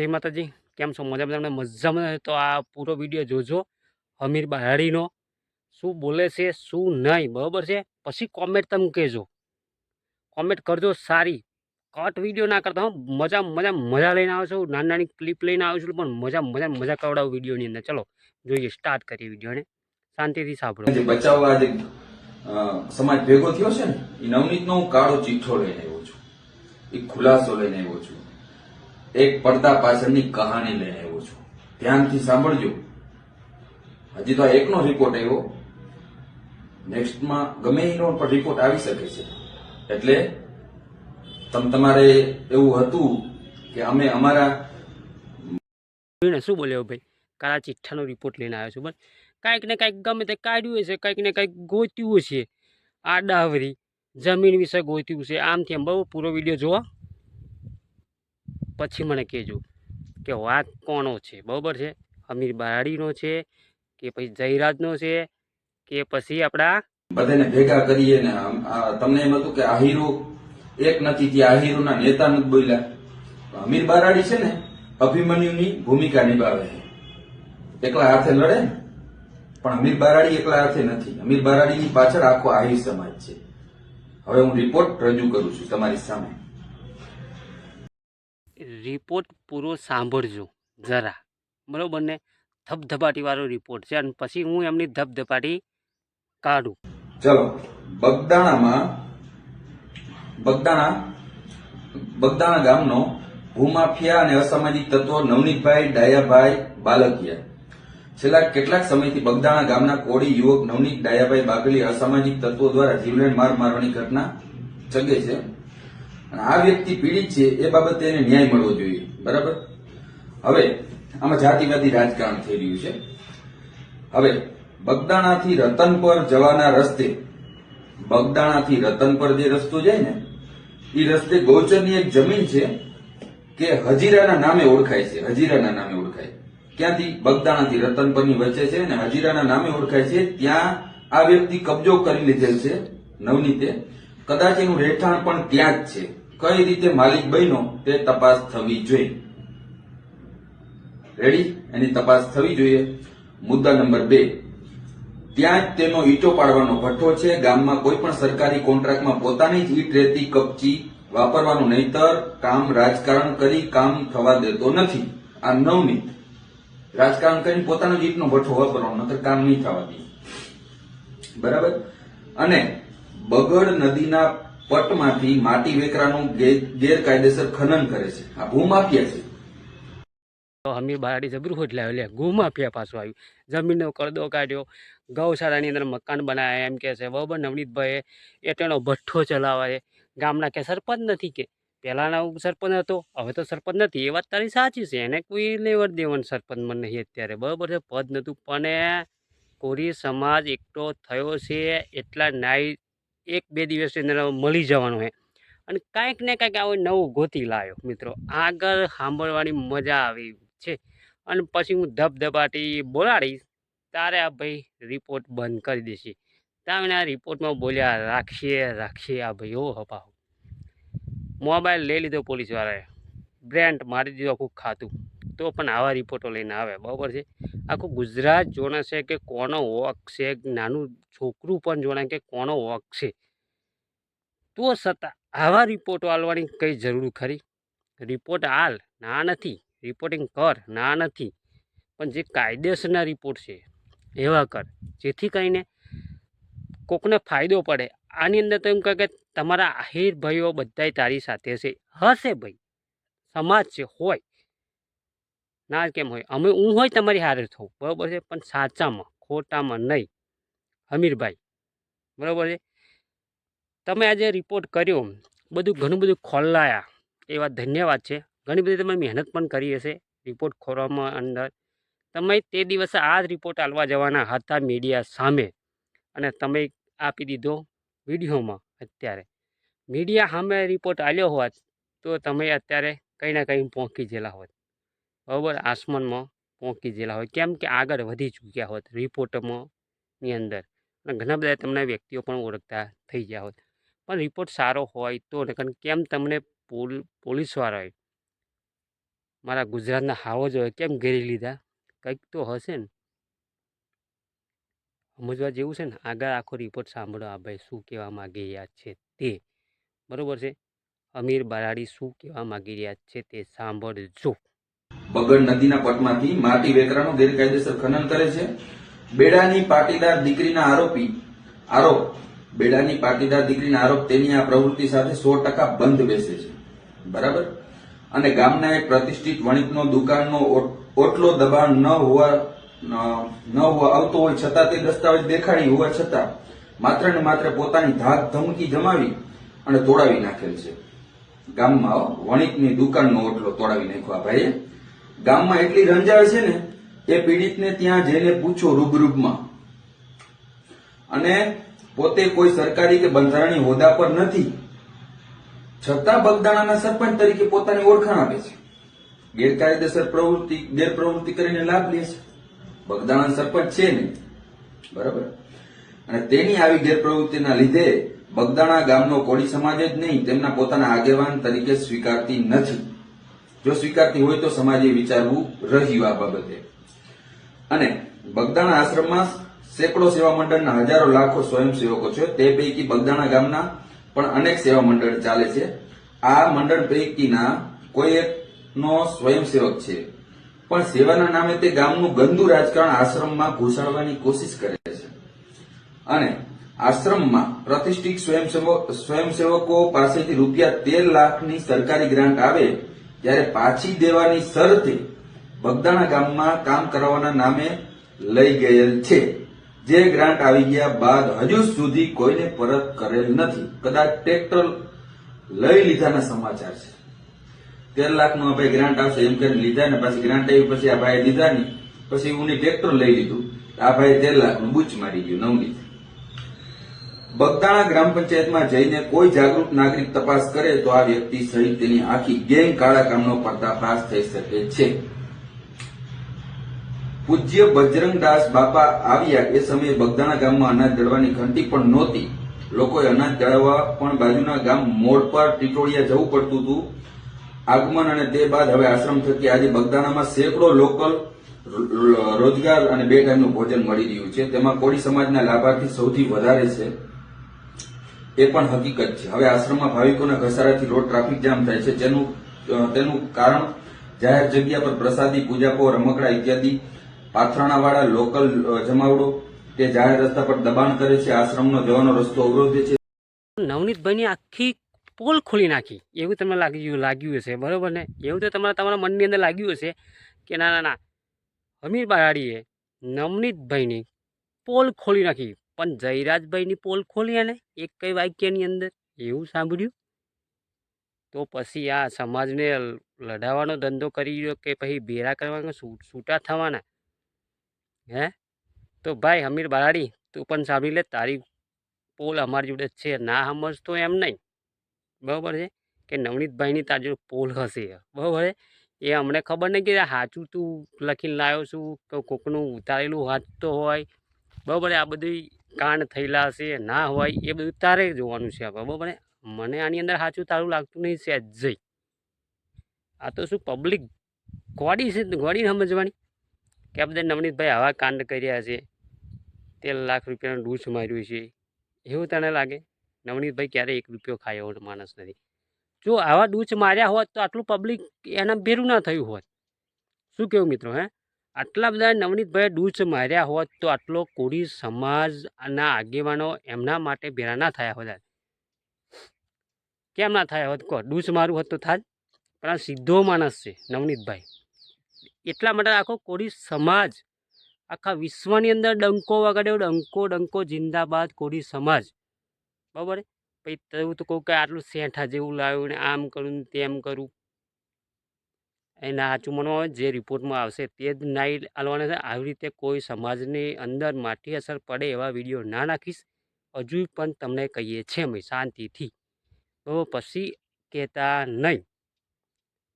જય માતાજી. કેમ છો? મજા તમને મજામાં? તો આ પૂરો વીડિયો જોજો. હમીર બહારીનો શું બોલે છે, શું નહીં, બરાબર છે? પછી કોમેન્ટ તમે કહેજો. કોમેન્ટ કરજો સારી. કટ વીડિયો ના કરતા હું. મજા મજા મજા લઈને આવું છું. નાની નાની ક્લિપ લઈને આવું છું. પણ મજા મજા મજા કવડાવું વિડીયોની અંદર. ચલો, જોઈએ સ્ટાર્ટ કરીએ વિડીયોને. શાંતિથી સાંભળો. જે સમાજ ભેગો થયો છે ને, એ નવનીતનો કાળો ચિઠ્ઠો લઈને આવ્યો છું. એ ખુલાસો લઈને આવ્યો છું. એક પડદા પાછળની કહાની લઈને આવ્યો છું. ધ્યાનથી સાંભળજો. હજી તો એકનો રિપોર્ટ આવ્યો. નેક્સ્ટમાં ગમે એનો પણ રિપોર્ટ આવી શકે છે. એટલે તમ, તમારે એવું હતું કે અમે અમારા શું બોલ્યો ભાઈ? કાળા ચિઠ્ઠાનો રિપોર્ટ લઈને આવ્યો છું. બસ. કાંઈક ને કાંઈક ગમે તે કાઢ્યું હશે, કાંઈક ને કાંઈક ગોત્યું છે આ ડાવરી જમીન વિશે ગોત્યું છે. આમથી આમ બહુ પૂરો વીડિયો જોવા. પછી મને કહેજો કે વાત કોનો છે? બરાબર છે? અમીર બારાડીનો છે કે પછી જયરાજનો છે કે પછી આપણા બધાને ભેગા કરીએ ને તમને એમ હતું કે આ એક નથી, જે આ હીરોના નેતા નથી બોલ્યા. અમીર બારાડી છે ને અભિમન્યુની ભૂમિકા નિભાવે એકલા હાથે લડે પણ અમીર બારાડી એકલા હાથે નથી. અમીર બારાડીની પાછળ આખો આહિર સમાજ છે. હવે હું રિપોર્ટ રજૂ કરું છું તમારી સામે. રિપોર્ટ પૂરો સાંભળજો જરા. બરાબર ને? ધબધપાટીવાળો રિપોર્ટ છે અને પછી હું એમની ધબધપાટી કાઢું. ચલો, બગદાણામાં, બગદાણા બગદાણા ગામનો ભૂમાફિયા અને અસામાજિક તત્વો નવનીતભાઈ, ડાયાભાઈ, બાલકિયા. છેલ્લા કેટલાક સમયથી બગદાણા ગામના કોળી યુવક નવનીત, ડાયાભાઈ બાગલી અસામાજિક તત્વો દ્વારા જીવલેણ માર મારવાની ઘટના ચગે છે. અને આ વ્યક્તિ પીડિત છે, એ બાબતે એને ન્યાય મળવો જોઈએ. બરાબર? હવે, આમાં જાતિવાદી રાજકારણ થઈ રહ્યું છે. હવે, બગદાણાથી રતન પર જવાના રસ્તે, બગદાણાથી રતન પર જે રસ્તો જાય ને એ રસ્તે ગૌચરની એક જમીન છે કે હજીરાના નામે ઓળખાય છે, હજીરાના નામે ઓળખાય. ક્યાંથી? બગદાણાથી રતનપરની વચ્ચે છે અને હજીરાના નામે ઓળખાય છે. ત્યાં આ વ્યક્તિ કબજો કરી લીધેલ છે નવનીતે. કદાચ એનું રહેઠાણ પણ ત્યાં જ છે. કઈ રીતે માલિક બન્યો તે તપાસ થવી જોઈએ. રેડી એની તપાસ થવી જોઈએ. મુદ્દા નંબર બે. ત્યાં જ તેનો ઈંટો પાડવાનો ભઠ્ઠો છે. ગામમાં કોઈ પણ સરકારી કોન્ટ્રાક્ટમાં પોતાની જ ઈટ રેતી કપચી વાપરવાનું નહીતર કામ રાજકારણ કરી કામ થવા દેતો નથી. આ નવનીત રાજકારણ કરીને પોતાનો જ ઈટનો ભઠ્ઠો વાપરવાનો, નહીતર કામ નહીં થવા દે બરાબર? અને બગડ નદીના પટમાંથી માટી વેકરાનું ગેરકાયદેસર ખનન કરે છે. આ ભૂમાફિયા છે. તો અમીર બારાડી જબરું હોટ લાવ્યો. લે ગુમાફિયા પાછું આવ્યું. જમીનનો કરદો કાઢ્યો. ગૌશાળાની અંદર મકાન બનાવ્યા એમ કે છે બરોબર નવનીતભાઈએ એટેનો ભઠ્ઠો ચલાવે ગામના કે, સરપંચ નથી કે. પહેલાંના સરપંચ હતો. હવે તો સરપંચ નથી. એ વાત તારી સાચી છે. એને કોઈ લેવડ સરપંચ મને નહીં અત્યારે. બરાબર છે? પદ નહોતું. પણ કોરી સમાજ એકઠો થયો છે. એટલા નાઈ એક બે દિવસની અંદર મળી જવાનું છે અને કાંઈક ને કાંઈક આવો નવું ગોતી લાવ્યો મિત્રો. આગળ સાંભળવાની મજા આવી છે. અને પછી હું ધબધબાટી બોલાડીશ, તારે આ ભાઈ રિપોર્ટ બંધ કરી દેશે. તમે આ રિપોર્ટમાં બોલ્યા, રાખીએ રાખીએ આ ભાઈ ઓ હપાહો. મોબાઈલ લઈ લીધો પોલીસવાળાએ. બ્રેન્ટ મારી દીધું આખું ખાતું. તો પણ આવા રિપોર્ટો લઈને આવે, બરાબર છે? આખું ગુજરાત જોણાશે કે કોનો વોક છે, નાનું છોકરું પણ જોણે કે કોનો વોક છે. તો છતાં આવા રિપોર્ટો આલવાની કંઈ જરૂર ખરી? રિપોર્ટ આલ, ના નથી. રિપોર્ટિંગ કર, ના નથી. પણ જે કાયદેસરના રિપોર્ટ છે, એવા કર. જેથી કરીને કોકને ફાયદો પડે. આની અંદર તો એમ કહે કે તમારા આહિર ભાઈઓ બધાય તારી સાથે છે. હશે ભાઈ. સમાજ છે, હોય. ના કેમ હોય? અમે હું હોય તમારી હારે થવું બરાબર છે? પણ સાચામાં, ખોટામાં નહીં. હમીરભાઈ, બરાબર છે? તમે આજે રિપોર્ટ કર્યો બધું ઘણું બધું ખોલાયા. એ વાત ધન્યવાદ છે. ઘણી બધી તમે મહેનત પણ કરી હશે રિપોર્ટ ખોરવામાં અંદર. તમે તે દિવસે આ જ રિપોર્ટ આલવા જવાના હતા મીડિયા સામે. અને તમે આપી દીધો વિડીયોમાં અત્યારે. મીડિયા સામે રિપોર્ટ આવ્યો હોત તો તમે અત્યારે કંઈ ના કંઈ પહોંચી ગયેલા હોત. બરાબર? આસમાનમાં પહોંચી ગયેલા હોય. કેમ કે આગળ વધી ચૂક્યા હોત રિપોર્ટમાં ની અંદર. અને ઘણા બધા તમને વ્યક્તિઓ પણ ઓળખતા થઈ ગયા હોત. પણ રિપોર્ટ સારો હોય તો કારણ કેમ તમને પોલ, પોલીસવાળાએ મારા ગુજરાતના હાવો હોય, કેમ ઘેરી લીધા? કંઈક તો હશે ને. સમજવા જેવું છે ને? આગળ આખો રિપોર્ટ સાંભળો. આ ભાઈ શું કહેવા માગી રહ્યા છે તે. બરાબર છે? અમીર બરાડી શું કહેવા માગી રહ્યા છે તે સાંભળજો. બગડ નદીના પટમાંથી માટી વેકરાનું ગેરકાયદેસર ખનન કરે છે. બેડાની પાટીદાર દીકરીના આરોપી, આરોપ, બેડાની પાટીદાર દીકરીના આરોપ તેની આ પ્રવૃત્તિ સાથે સો ટકા બંધ બેસે છે. બરાબર? અને ગામના એક પ્રતિષ્ઠિત વણિકનો દુકાનનો ઓટલો દબાણ ન હોવા, ન- હોવા આવતો હોય છતાં તે દસ્તાવેજ દેખાડી હોવા છતાં માત્ર ને માત્ર પોતાની ધાક ધમકી જમાવી અને તોડાવી નાખેલ છે. ગામમાં વણિકની દુકાનનો ઓટલો તોડાવી નાખ્યો આ ભાઈએ. ગામમાં એટલી રંજાય છે ને એ પીડિતને ત્યાં જઈને પૂછો રૂબરૂબમાં. અને પોતે કોઈ સરકારી કે બંધારણીય હોદ્દા પર નથી. છતાં બગદાણાના સરપંચ તરીકે પોતાની ઓળખાણ આપે છે. ગેરકાયદેસર પ્રવૃત્તિ, ગેરપ્રવૃત્તિ કરીને લાભ લે છે. બગદાણા સરપંચ છે ને. બરાબર? અને તેની આવી ગેરપ્રવૃત્તિના લીધે બગદાણા ગામનો કોળી સમાજ જ નહીં, તેમના પોતાના આગેવાન તરીકે સ્વીકારતી નથી. જો સ્વીકારતી હોય તો સમાજે વિચારવું રહ્યું આ બાબતે. અને બગદાણા આશ્રમમાં સેંકડો સેવા મંડળના હજારો લાખો સ્વયંસેવકો છે. તે પૈકી બગદાણા ગામના પણ અનેક સેવા મંડળ ચાલે છે. આ મંડળ પૈકીના કોઈ એકનો સ્વયંસેવક છે. પણ સેવાના નામે તે ગામનું ગંદુ રાજકારણ આશ્રમમાં ઘૂસાડવાની કોશિશ કરે છે. અને આશ્રમમાં પ્રતિષ્ઠિત સ્વયંસેવક સ્વયંસેવકો પાસેથી રૂપિયા તેર લાખની સરકારી ગ્રાન્ટ આવે ત્યારે પાછી દેવાની શરતે બગદાણા ગામમાં કામ કરવાના નામે લઈ ગયેલ છે. જે ગ્રાન્ટ આવી ગયા બાદ હજુ સુધી કોઈને પરત કરેલ નથી. કદાચ ટ્રેક્ટર લઈ લીધાના સમાચાર છે. તેર લાખનું ભાઈ ગ્રાન્ટ આવશે, એમ કરીને લીધા ને પછી ગ્રાન્ટ આવી પછી આ ભાઈ લીધા ની પછી હું ટ્રેક્ટર લઈ લીધું. આ ભાઈ તેર લાખનું બૂચ મારી ગયું નવનીત. બગદાણા ગ્રામ પંચાયતમાં જઈને કોઈ જાગૃત નાગરિક તપાસ કરે તો આ વ્યક્તિ સહિત તેની આખી ગેંગ કાળા કામનો પર્દાફાશ થઈ શકે છે. પૂજ્ય બજરંગદાસ બાપા આવ્યા એ સમયે બગદાણા ગામમાં અનાજ દળવાની ઘંટી પણ નહોતી. લોકોએ અનાજ દળવા પણ બાજુના ગામ મોડ પર ટીટોળિયા જવું પડતું હતું. આગમન અને તે બાદ હવે આશ્રમ થકી આજે બગદાણામાં સેંકડો લોકલ રોજગાર અને બે ટાઈમનું ભોજન મળી રહ્યું છે. તેમાં કોળી સમાજના લાભાર્થી સૌથી વધારે છે. એ પણ હકીકત છે. હવે આશ્રમમાં ભાવિકોના ઘસારાથી રોડ ટ્રાફિક જામ થાય છે. જેનું તેનું કારણ જાહેર જગ્યા પર પ્રસાદી, પૂજાપો, રમકડા ઇત્યાદિ, પાથરણાવાળા લોકલ જમાવડો તે જાહેર રસ્તા પર દબાણ કરે છે. આશ્રમનો જવાનો રસ્તો અવરોધે છે. નવનીતભાઈની આખી પોલ ખોલી નાખી. એવું તમને લાગ્યું લાગ્યું હશે. બરાબર ને? એવું તો તમારા તમારા મનની અંદર લાગ્યું હશે કે ના ના અમીર બારાડીએ નવનીતભાઈની પોલ ખોલી નાખી. પણ જયરાજભાઈની પોલ ખોલી ને એક કઈ વાક્યની અંદર એવું સાંભળ્યું? તો પછી આ સમાજને લડાવવાનો ધંધો કરી રહ્યો કે પછી ભેરા કરવાનો છૂટા થવાના? હે? તો ભાઈ હમીર બારાડી તું પણ સાંભળી લે, તારી પોલ અમારી જોડે છે, ના સમજતો એમ નહીં. બરાબર છે? કે નવનીતભાઈની તારી જોડે પોલ હશે? બરાબર છે? એ અમને ખબર નહીં કે સાચું તું લખીને લાવ્યો છું, કે કોકનું ઉતારેલું વાંચતો હોય. બરાબર આ બધી કાંડ થયેલા હશે, ના હોય, એ બધું તારે જોવાનું છે આપણે, બરાબર? મને આની અંદર સાચું તારું લાગતું નહીં છે જઈ. આ તો શું પબ્લિક ગોડી છે, ગોડી સમજવાની? કે બધા નવનીતભાઈ આવા કાંડ કર્યા છે, તેર લાખ રૂપિયાનું ડૂસ માર્યું છે, એવું તને લાગે? નવનીતભાઈ ક્યારે એક રૂપિયો ખાયો માણસ નથી. જો આવા ડૂચ માર્યા હોત તો આટલું પબ્લિક એના ભેરું ના થયું હોત. શું કેવું મિત્રો, હે? આટલા બધા નવનીતભાઈ ડૂચ માર્યા હોત તો આટલો કોળી સમાજના આગેવાનો એમના માટે ભેરા ના થયા હોત કેમ ના થયા હોત? કહો ડૂચ મારું હોત તો થાત? પણ આ સીધો માણસ છે નવનીતભાઈ. એટલા માટે આખો કોળી સમાજ, આખા વિશ્વની અંદર ડંકો વગાડ્યો, ડંકો ડંકો, જિંદાબાદ કોળી સમાજ. બરાબર? પછી તેવું તો કહું કે આટલું શેઠા જેવું લાવ્યું ને આમ કરું તેમ કરું. એના આચુમણો જે રિપોર્ટમાં આવશે તે જ નાઈ આલવાના આવી રીતે કોઈ સમાજની અંદર માઠી અસર પડે એવા વીડિયો ના નાખીશ. હજુ પણ તમને કહીએ છીએ અમે, શાંતિથી. બરાબર પછી કહેતા નહીં.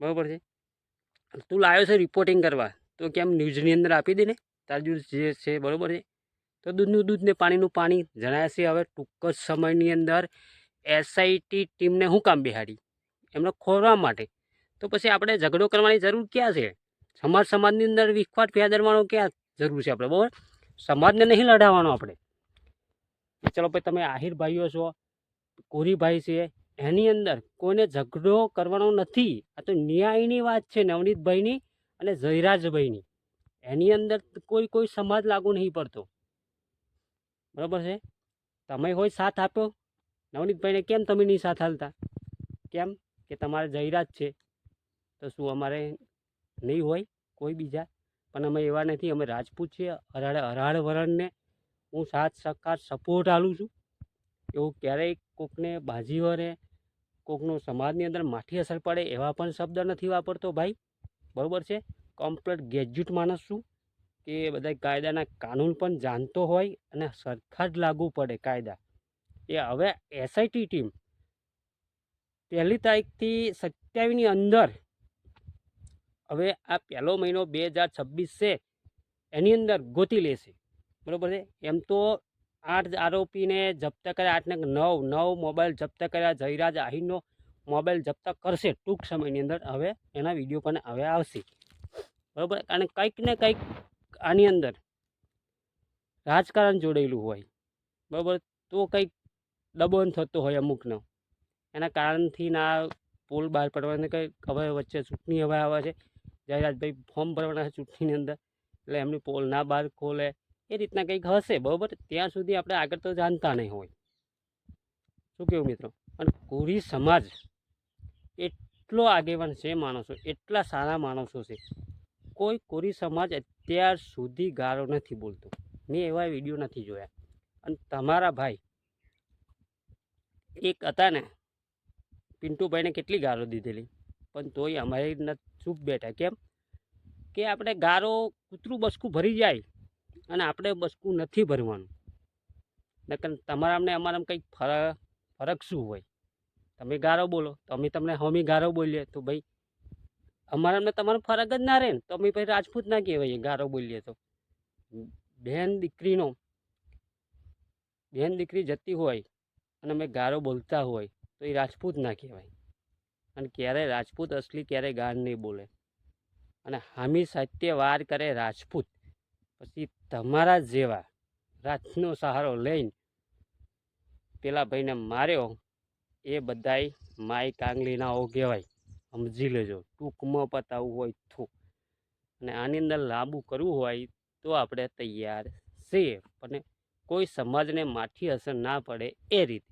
બરાબર છે? તું લાવ્યો છે રિપોર્ટિંગ કરવા. તો કેમ ન્યૂઝની અંદર આપી દે ને? તારું જે છે બરાબર છે? તો દૂધનું દૂધ ને પાણીનું પાણી. જણાય હવે ટૂંક જ સમયની અંદર એસઆઈટી ટીમને શું કામ બિહાડી? એમને ખોરવા માટે. તો પછી આપણે ઝઘડો કરવાની જરૂર ક્યાં છે? સમાજ સમાજની અંદર વિખવાટ ફેદરવાનો ક્યાં જરૂર છે આપણે, બરાબર? સમાજને નહીં લડાવવાનો આપણે. ચલો ભાઈ, તમે આહિર ભાઈઓ છો કોરીભાઈ છે, એની અંદર કોઈને ઝઘડો કરવાનો નથી. આ તો ન્યાયની વાત છે નવનીતભાઈની અને જયરાજભાઈની એની અંદર કોઈ કોઈ સમાજ લાગુ નહીં પડતો. બરાબર છે? તમે હોય સાથ આપ્યો. નવનીતભાઈને કેમ તમે નહીં સાથ હાલતા કેમ? કે તમારે જયરાજ છે. તો શું અમારે નહીં હોય કોઈ બીજા? પણ અમે એવા નથી, અમે રાજપૂત છીએ. હરાડ હરાડ વરણને હું સાથ, સહકાર સપોર્ટ આલું છું. એવું ક્યારેય કોકને બાજી વરે, કોકનો સમાજની અંદર માઠી અસર પડે એવા પણ શબ્દ નથી વાપરતો ભાઈ. બરાબર છે? કમ્પ્લેટ ગ્રેજ્યુએટ માણસ છું કે બધા કાયદાના કાનૂન પણ જાણતો હોય અને સરખા જ લાગુ પડે કાયદા. એ હવે એસઆઈટી ટીમ પહેલી તારીખથી સત્યાવીસની અંદર હવે આ પહેલો મહિનો બે હજાર છવ્વીસ છે, એની અંદર ગોતી લેશે. બરાબર છે? એમ તો આઠ આરોપીને જપ્ત કર્યા આઠને નવ નવ મોબાઈલ જપ્ત કર્યા, જયરાજ આહિરનો મોબાઈલ જપ્ત કરશે ટૂંક સમયની અંદર. હવે એના વીડિયો પણ હવે આવશે. બરાબર? અને કંઈક ને કંઈક આની અંદર રાજકારણ જોડેલું હોય. બરાબર? તો કંઈક દબોન થતો હોય અમુકનો. એના કારણથી ના પોલ બહાર પડવાને કંઈ હવે વચ્ચે ચૂંટણી હવે આવે છે. જયરાજભાઈ ફોર્મ ભરવાના છે ચૂંટણીની અંદર. એટલે એમની પોલ ના બહાર ખોલે. એ રીતના કંઈક હશે, બરાબર? ત્યાં સુધી આપણે આગળ તો જાણતા નહીં હોય. શું કેવું મિત્રો? અને કોરી સમાજ એટલો આગેવાન છે માણસો, એટલા સારા માણસો છે. કોઈ કોરી સમાજ અત્યાર સુધી ગારો નથી બોલતો. મેં એવા વીડિયો નથી જોયા. અને તમારા ભાઈ એક હતા ને, પિન્ટુભાઈને કેટલી ગારો દીધેલી? પણ તોય અમારે ચૂપ બેઠા, કેમ? કે આપણે ગારો, કૂતરું બસકું ભરી જાય અને આપણે બસકું નથી ભરવાનું. નકર તમારા અમને અમારામાં કંઈક ફરક ફરક શું હોય? તમે ગારો બોલો તો અમે તમને હમી ગારો બોલીએ તો ભાઈ અમારા અમને તમારો ફરક જ ના રહે ને. તો અમે ભાઈ રાજપૂત ના કહેવાય ગારો બોલીએ તો. બેન દીકરીનો બહેન દીકરી જતી હોય અને અમે ગારો બોલતા હોય તો એ રાજપૂત ના કહેવાય. અને ક્યારેય રાજપૂત અસલી ક્યારેય ગાન નહીં બોલે. અને હામી સાહિત્ય વાર કરે રાજપૂત. પછી તમારા જેવા રાજનો સહારો લઈને પેલા ભાઈને માર્યો, એ બધાય માય કાંગલીનાઓ કહેવાય. સમજી લેજો, ટૂંકમાં પતાવવું હોય તો. અને આની અંદર લાંબુ કરવું હોય તો આપણે તૈયાર છીએ. પણ કોઈ સમાજને માઠી અસર ના પડે એ રીતે.